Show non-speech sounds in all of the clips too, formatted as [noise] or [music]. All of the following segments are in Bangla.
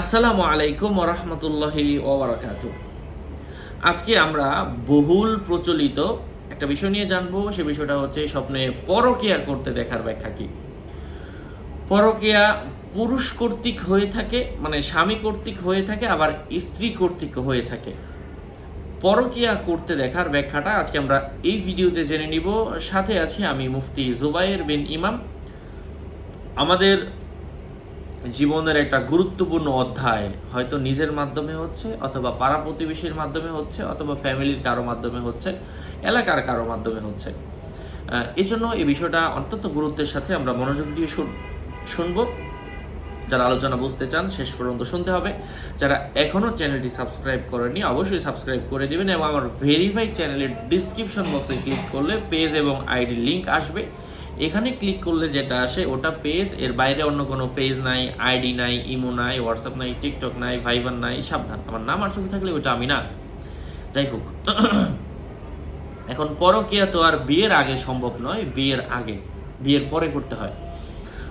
আসসালামু আলাইকুম ওরহমতুল্লাহি ওবরাকাতু আজকে আমরা বহুল প্রচলিত একটা বিষয় নিয়ে জানব, সে বিষয়টা হচ্ছে স্বপ্নে পরকিয়া করতে দেখার ব্যাখ্যা কি? পরকিয়া পুরুষ কর্তৃক হয়ে থাকে মানে স্বামী কর্তৃক হয়ে থাকে, আবার স্ত্রী কর্তৃক হয়ে থাকে। পরকিয়া করতে দেখার ব্যাখ্যাটা আজকে আমরা এই ভিডিওতে জেনে নিব। সাথে আছি আমি মুফতি জুবাইর বিন ইমাম। আমাদের জীবনের একটা গুরুত্বপূর্ণ অধ্যায় হয়তো নিজের মাধ্যমে হচ্ছে অথবা পাড়া প্রতিবেশীর মাধ্যমে হচ্ছে অথবা ফ্যামিলির কারও মাধ্যমে হচ্ছে এলাকার কারও মাধ্যমে হচ্ছে। আহ, এই জন্য এই বিষয়টা অত্যন্ত গুরুত্বের সাথে আমরা মনোযোগ দিয়ে শুন- শুনব। যারা আলোচনা বুঝতে চান শেষ পর্যন্ত শুনতে হবে। যারা এখনও চ্যানেলটি সাবস্ক্রাইব করেনি অবশ্যই সাবস্ক্রাইব করে দিবেন এবং আমার ভেরিফাই চ্যানেলের ডিসক্রিপশন বক্সে ক্লিক করলে পেজ এবং আইডি লিঙ্ক আসবে। এখানে ক্লিক করলে যেটা আসে, ওটা পেজ এর বাইরে অন্য কোনো পেজ নাই আইডি নাই ইমো নাই হোয়াটসঅ্যাপ নাই টিকটক নাই ভাইবার নাই, সাবধান। আমার নাম আর ছবি থাকলে ওটা আমি না। যাই হোক, [clears throat] এখন পরকিয়া তো আর বিয়ের আগে সম্ভব নয়, বিয়ের আগে। বিয়ের পরে করতে হয়।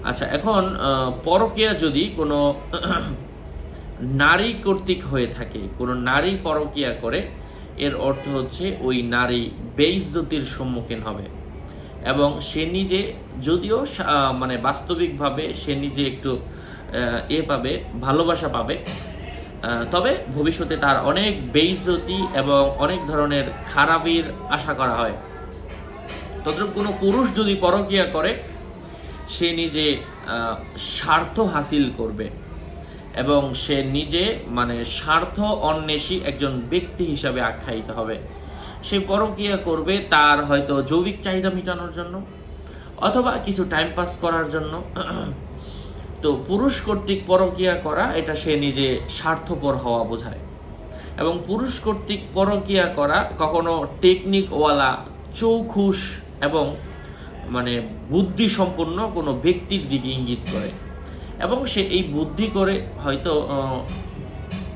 আচ্ছা এখন পরকিয়া যদি কোনো [clears throat] নারী কর্তৃক হয়ে থাকে, কোনো নারী পরকিয়া করে, এর অর্থ হচ্ছে ওই নারী বেইজ্জতির সম্মুখীন হবে। এবং সে নিজে, যদিও মানে বাস্তবিকভাবে সে নিজে একটু এ পাবে, ভালোবাসা পাবে তবে ভবিষ্যতে তার অনেক বেইজ্জতি এবং অনেক ধরনের খারাপির আশা করা হয়। তদ্রুপ কোনো পুরুষ যদি পরকিয়া করে, সে নিজে স্বার্থ হাসিল করবে এবং সে নিজে মানে স্বার্থ অন্বেষী একজন ব্যক্তি হিসাবে আখ্যায়িত হবে। সে পরকিয়া করবে তার হয়তো জৈবিক চাহিদা মেটানোর জন্য অথবা কিছু টাইম পাস করার জন্য। [clears throat] তো পুরুষ কর্তৃক পরকিয়া করা, এটা সে নিজে স্বার্থপর হওয়া বোঝায়। এবং পুরুষ কর্তৃক পরকিয়া করা কখনো টেকনিকওয়ালা চৌখুশ এবং মানে বুদ্ধি সম্পন্ন কোনো ব্যক্তির দিকে ইঙ্গিত করে। এবং সে এই বুদ্ধি করে হয়তো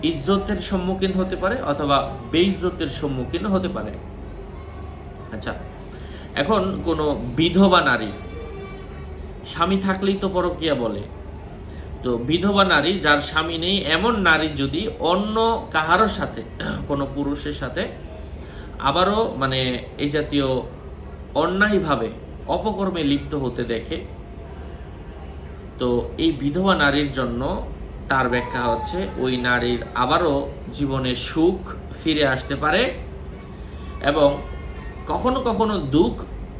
ইজ্জতের সম্মুখীন হতে পারে অথবা বেইজ্জতের সম্মুখীন হতে পারে। আচ্ছা এখন কোনো বিধবা নারী, স্বামী থাকলেই তো পরকিয়া বলে। তো বিধবা নারী যার স্বামী নেই, এমন নারী যদি অন্য কাহারোর সাথে, কোনো পুরুষের সাথে আবারও মানে এই জাতীয় অন্যায়ভাবে অপকর্মে লিপ্ত হতে দেখে, তো এই বিধবা নারীর জন্য তার ব্যাখ্যা হচ্ছে, ওই নারীর আবারও জীবনে সুখ ফিরে আসতে পারে এবং কখনো কখনো দুঃখ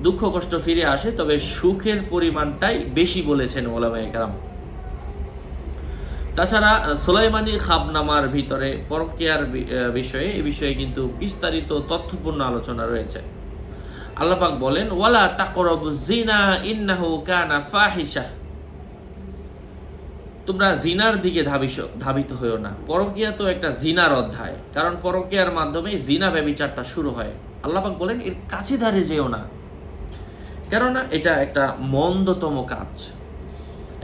দুঃখ কষ্ট ফিরে আসে, তবে সুখের পরিমাণটাই বেশি বলেছেন ওলামা একরাম তাছাড়া সোলাইমানি খাবনামার ভিতরে পরকিয়ার বিষয়ে, এ বিষয়ে কিন্তু বিস্তারিত তথ্যপূর্ণ আলোচনা রয়েছে। আল্লাপাক বলেন, ওয়ালা তাকরবু জিনা ইন্নাহু কানা ফাহিশা তোমরা জিনার দিকে ধাবিস ধাবিত হইও না। পরকিয়া তো একটা জিনার অধ্যায়। কারণ পরকিয়ার মাধ্যমে জিনা ব্যবিচারটা শুরু হয়। আল্লাপাক বলেন, এর কাছে ধারে যেও না। কেননা এটা একটা মন্দতম কাজ।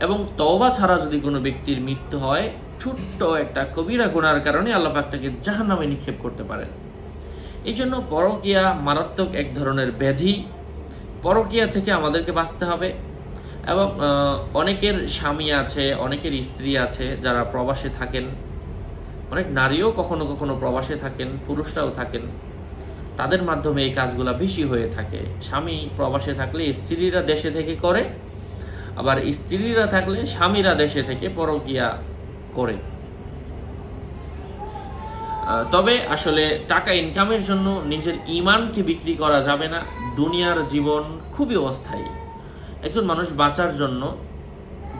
এবং তওবা ছাড়া যদি কোনো ব্যক্তির মৃত্যু হয়, ছোট্ট একটা কবিরা গুণার কারণে আল্লাপাক তাকে জাহান্নামে নিক্ষেপ করতে পারেন। এই জন্য পরকিয়া মারাত্মক এক ধরনের ব্যাধি। পরকিয়া থেকে আমাদেরকে বাঁচতে হবে। এবং অনেকের স্বামী আছে, অনেকের স্ত্রী আছে যারা প্রবাসে থাকেন। অনেক নারীও কখনো কখনো প্রবাসে থাকেন, পুরুষরাও থাকেন। তাদের মাধ্যমে এই কাজগুলো বেশি হয়ে থাকে। স্বামী প্রবাসে থাকলে স্ত্রীরা দেশে থেকে করে, আবার স্ত্রীরা থাকলে স্বামীরা দেশে থেকে পরকিয়া করে। তবে আসলে টাকা ইনকামের জন্য নিজের ইমানকে বিক্রি করা যাবে না। দুনিয়ার জীবন খুবই অস্থায়ী। একজন মানুষ বাঁচার জন্য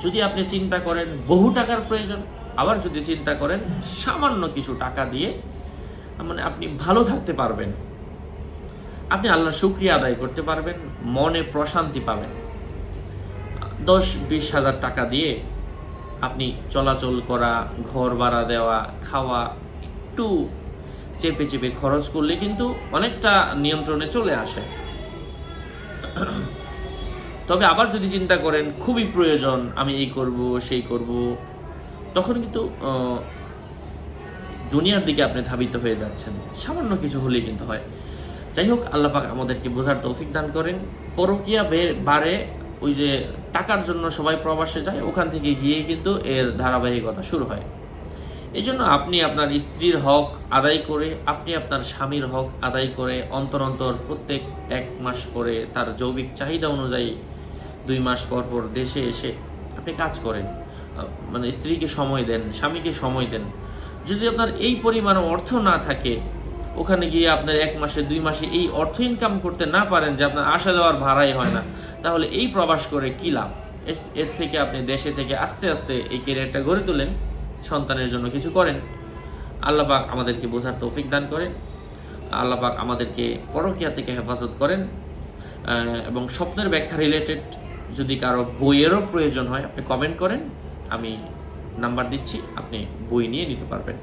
যদি আপনি চিন্তা করেন বহু টাকার প্রয়োজন, আবার যদি চিন্তা করেন সামান্য কিছু টাকা দিয়ে মানে আপনি ভালো থাকতে পারবেন। আপনি আল্লাহর শুক্রিয়া আদায় করতে পারবেন, মনে প্রশান্তি পাবেন। দশ বিশ হাজার টাকা দিয়ে আপনি চলাচল করা, ঘর ভাড়া দেওয়া, খাওয়া একটু চেপে চেপে খরচ করলে কিন্তু অনেকটা নিয়ন্ত্রণে চলে আসে। তবে আবার যদি চিন্তা করেন, খুবই প্রয়োজন, আমি এই করব, সেই করব, তখন কিন্তু দুনিয়ার দিকে আপনি ধাবিত হয়ে যাচ্ছেন। সামান্য কিছু হলেই কিন্তু হয়। যাই হোক, আল্লাহ পাক আমাদেরকে বোঝার তৌফিক দান করেন। পরকিয়া বারে ওই যে টাকার জন্য সবাই প্রবাসে যায়, ওখান থেকে গিয়ে কিন্তু এর ধারাবাহিকতা শুরু হয়। এই জন্য আপনি আপনার স্ত্রীর হক আদায় করে, আপনি আপনার স্বামীর হক আদায় করে, অন্তর অন্তর প্রত্যেক এক মাস পরে তার যৌবিক চাহিদা অনুযায়ী দুই মাস পর পর দেশে এসে আপনি কাজ করেন মানে স্ত্রীকে সময় দেন, স্বামীকে সময় দেন। যদি আপনার এই পরিমাণ অর্থ না থাকে, ওখানে গিয়ে আপনার এক মাসে, দুই মাসে এই অর্থ ইনকাম করতে না পারেন যে আপনার আসা যাওয়ার ভাড়াই হয় না, তাহলে এই প্রবাস করে কী লাভ? এর- থেকে আপনি দেশে থেকে আস্তে আস্তে এই ক্যারিয়ারটা গড়ে তোলেন, সন্তানের জন্য কিছু করেন। আল্লাপাক আমাদেরকে বোঝার তৌফিক দান করেন। আল্লাপাক আমাদেরকে পরকিয়া থেকে হেফাজত করেন এবং স্বপ্নের ব্যাখ্যা রিলেটেড যদি কারও বইয়েরও প্রয়োজন হয়, আপনি কমেন্ট করেন, আমি নাম্বার দিচ্ছি, আপনি বই নিয়ে নিতে পারবেন।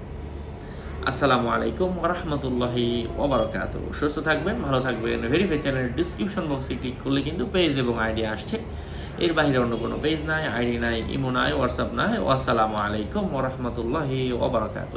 আসসালামু আলাইকুম রহমতুল্লাহি ওবরাকাত। সুস্থ থাকবেন, ভালো থাকবেন। ভেরিফাই চ্যানেলের ডিসক্রিপশন বক্সে ক্লিক করলে কিন্তু পেজ এবং আইডি আসছে। এর বাইরে অন্য কোনো পেজ নাই আইডি নাই ইমো নাই হোয়াটসঅ্যাপ নাই। আসসালামু আলাইকুম রহমতুল্লাহি ওবরাকাত।